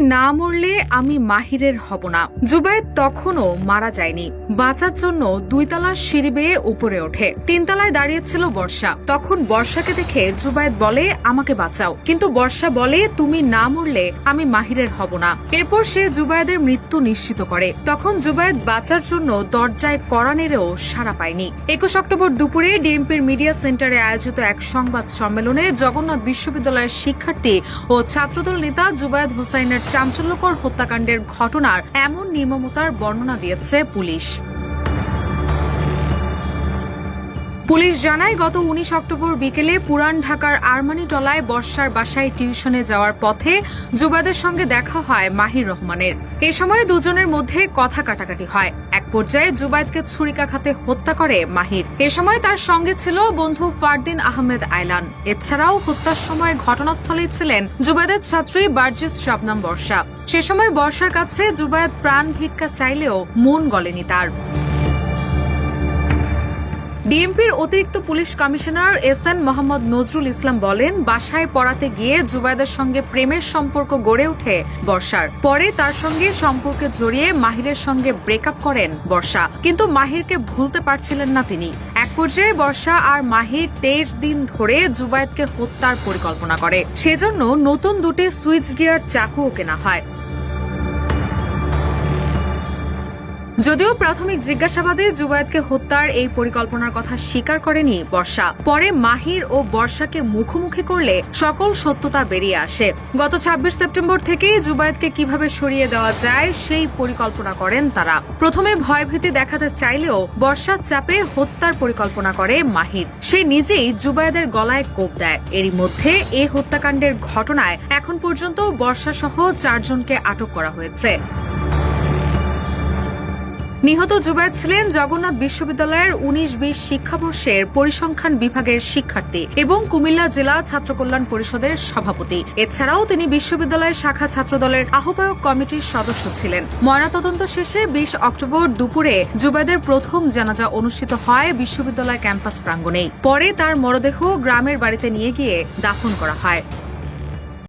না মরলে আমি মাহিরের হব না। জুবায়েদ তখনও মারা যায়নি। বাঁচার জন্য দুই তলার সিঁড়ি বেয়ে উপরে ওঠে। তিনতলায় দাঁড়িয়েছিল বর্ষা। তখন বর্ষাকে দেখে জুবায়েদ বলে, আমাকে বাঁচাও। কিন্তু বর্ষা বলে, তুমি না মরলে আমি মাহিরের হব না। এরপর সে জুবায়েদের মৃত্যু নিশ্চিত করে। তখন জুবায়েদ বাঁচার জন্য দরজায় কড়া নেড়েও সাড়া পায়নি। একুশ অক্টোবর দুপুরে ডিএমপির মিডিয়া সেন্টারে আয়োজিত এক সংবাদ সম্মেলনে জগন্নাথ বিশ্ববিদ্যালয়ের শিক্ষার্থী ও ছাত্রদল নেতা জুবায়েদ হোসাইনের চাঞ্চল্যকর হত্যাকাণ্ডের ঘটনার এমন নির্মমতার বর্ণনা দিয়েছে পুলিশ। পুলিশ জানায়, গত উনিশ অক্টোবর বিকেলে পুরান ঢাকার আরমানিটলায় বর্ষার বাসায় টিউশনে যাওয়ার পথে যুবাদের সঙ্গে দেখা হয় মাহির রহমানের। এ সময় দুজনের মধ্যে কথা কাটাকাটি হয়। পর্যায়ে জুবায়েদকে ছুরিকাঘাতে হত্যা করে মাহির। এ সময় তার সঙ্গে ছিল বন্ধু ফারদিন আহমেদ আইলান এছাড়াও হত্যার সময় ঘটনাস্থলে ছিলেন জুবায়েদের ছাত্রী বার্জিস শাবনাম বর্ষা। সে সময় বর্ষার কাছে জুবায়েদ প্রাণ ভিক্ষা চাইলেও মন গলেনি তার। ডিএমপির অতিরিক্ত police commissioner S N Mohammad Nazrul Islam বলেন, বাসায় পড়াতে গিয়ে জুবাইদের সঙ্গে প্রেমের সম্পর্ক গড়ে ওঠে বর্ষার। পরে তার সঙ্গে সম্পর্কে জড়িয়ে মাহিরের সঙ্গে ব্রেকআপ করেন বর্ষা। কিন্তু মাহিরকে ভুলতে পারছিলেন না তিনি। এক পর্যায়ে বর্ষা আর মাহির তেইশ দিন ধরে জুবায়েদকে হত্যার পরিকল্পনা করে। সেজন্য নতুন দুটি সুইচ গিয়ার চাকুও কেনা হয়। যদিও প্রাথমিক জিজ্ঞাসাবাদে জুবায়েদকে হত্যার এই পরিকল্পনার কথা স্বীকার করেনি বর্ষা। পরে মাহির ও বর্ষাকে মুখোমুখি করলে সকল সত্যতা বেরিয়ে আসে। গত ছাব্বিশ সেপ্টেম্বর থেকেই জুবায়েদকে কীভাবে সরিয়ে দেওয়া যায়, সেই পরিকল্পনা করেন তারা। প্রথমে ভয়ভীতি দেখাতে চাইলেও বর্ষার চাপে হত্যার পরিকল্পনা করে মাহির। সে নিজেই জুবায়েদের গলায় কোপ দেয়। এরই মধ্যে এ হত্যাকাণ্ডের ঘটনায় এখন পর্যন্ত বর্ষা সহ চারজনকে আটক করা হয়েছে। নিহত জুবায়েদ ছিলেন জগন্নাথ বিশ্ববিদ্যালয়ের উনিশ বিশ শিক্ষাবর্ষের পরিসংখ্যান বিভাগের শিক্ষার্থী এবং কুমিল্লা জেলা ছাত্র কল্যাণ পরিষদের সভাপতি। এছাড়াও তিনি বিশ্ববিদ্যালয়ের শাখা ছাত্রদলের আহ্বায়ক কমিটির সদস্য ছিলেন। ময়নাতদন্ত শেষে বিশ অক্টোবর দুপুরে জুবায়েদের প্রথম জানাজা অনুষ্ঠিত হয় বিশ্ববিদ্যালয় ক্যাম্পাস প্রাঙ্গণেই। পরে তার মরদেহ গ্রামের বাড়িতে নিয়ে গিয়ে দাফন করা হয়।